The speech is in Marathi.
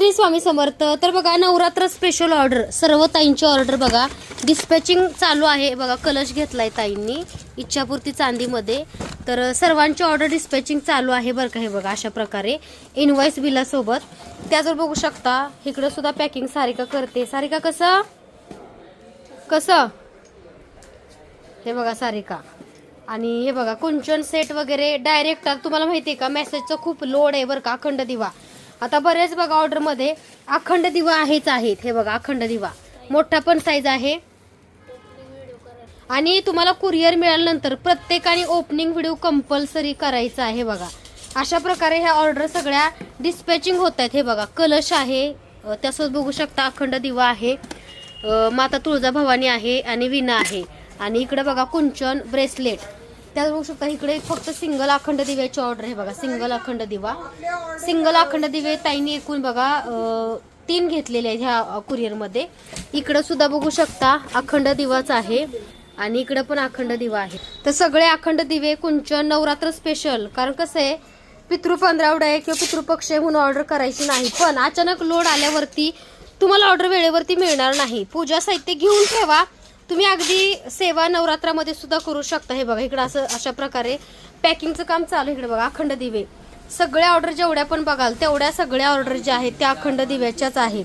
श्री स्वामी समर्थ. तर बघा नवरात्र स्पेशल ऑर्डर सर्व ताईंची ऑर्डर बघा. डिस्पॅचिंग चालू आहे. बघा कलश घेतलाय ताईंनी इच्छापूर्ती चांदीमध्ये. तर सर्वांची ऑर्डर डिस्पॅचिंग चालू आहे बरं का हे बघा अशा प्रकारे. इनव्हॉइस बिलासोबत. त्याचवर बघू शकता इकडं सुद्धा पॅकिंग सारिका करते. सारिका कसं? कसं? हे बघा सारिका. आणि हे बघा कुंचन सेट वगैरे. डायरेक्ट तुम्हाला माहिती आहे का मेसेजचं खूप लोड आहे बरं का अखंड दिवा. आता बरेच बघा ऑर्डरमध्ये अखंड दिवा आहेच आहेत. हे बघा अखंड दिवा. मोठा पण साईज आहे. आणि तुम्हाला कुरिअर मिळाल्यानंतर प्रत्येकाने ओपनिंग व्हिडिओ कंपल्सरी करायचा आहे बघा. अशा प्रकारे ह्या ऑर्डर सगळ्या डिस्पॅचिंग होत आहेत. हे बघा कलश आहे. तसंच त्यासोबत बघू शकता अखंड दिवा आहे. माता माता तुळजाभवानी आहे आणि विना आहे. आणि इकडे बघा कुंचन ब्रेसलेट त्यात बघू शकता इकडे फक्त सिंगल अखंड दिव्याची ऑर्डर आहे बघा सिंगल अखंड दिवा. सिंगल अखंड दिवे ताईंनी एकूण बघा तीन घेतलेले आहेत ह्या कुरिअरमध्ये इकडं सुद्धा बघू शकता अखंड दिवाच आहे आणि इकडं पण अखंड दिवा आहे. तर सगळे अखंड दिवे कुंचन नवरात्र स्पेशल कारण कसं आहे पितृ पंधरावडा आहे किंवा पितृपक्ष आहे म्हणून ऑर्डर करायची नाही. पण अचानक लोड आल्यावरती तुम्हाला ऑर्डर वेळेवरती मिळणार नाही. पूजा साहित्य घेऊन ठेवा. तुम्ही अगदी सेवा नवरात्रामध्ये सुद्धा करू शकता. हे बघा इकडं असं अशा प्रकारे पॅकिंगचं काम चालू आहे इकडे बघा अखंड दिवे. सगळ्या ऑर्डर जेवढ्या पण बघाल तेवढ्या सगळ्या ऑर्डर ज्या आहेत त्या अखंड दिव्याच्याच आहेत.